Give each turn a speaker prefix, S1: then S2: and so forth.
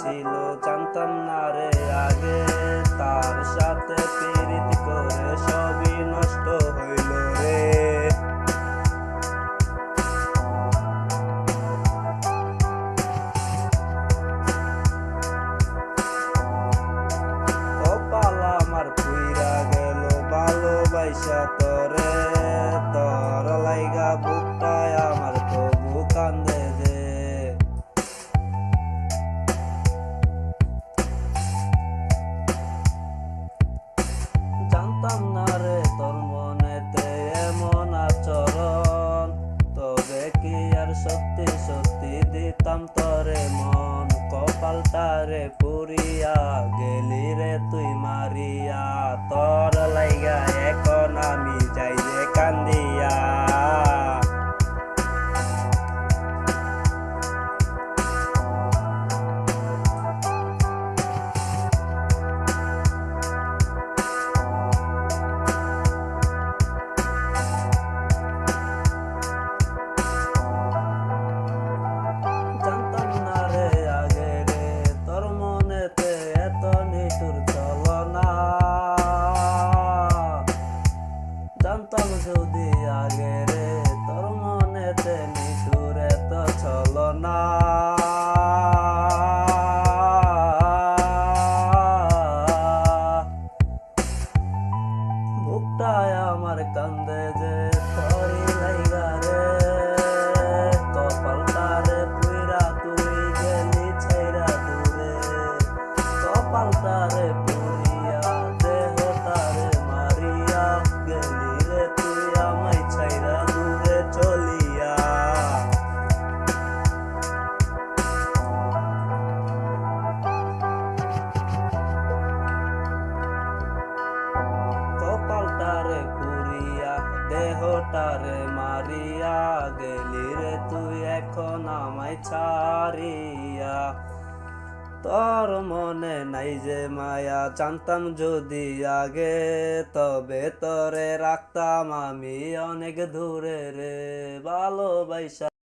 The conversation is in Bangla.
S1: ছিল, জানতাম না রে আগে। তার সাথে পীড়িত করে সবই নষ্ট হইল রে। কপাল আমার পুইরা গেল, ভালোবাসা জানতাম না রে তোর মনেতে এমন আচরণ। তবে কি আর সত্যি সত্যি দিতাম তরে মন? কপালটারে পুরিয়া গেলি রে তুই মারিয়া, তোর লাইগা যদি আগে রে, তোর মনেতে নিটুর এত চলনা বুকটায় আমার কান্দে যে তোরি লাইগা রে। দেহটারে মারিয়া গেলি রে তুই এখন আমায় ছাড়িয়া। তোর মনে নাই যে মায়া, জানতাম যদি আগে তবে তরে রাখতাম আমি অনেক দূরে রে, ভালোবাসা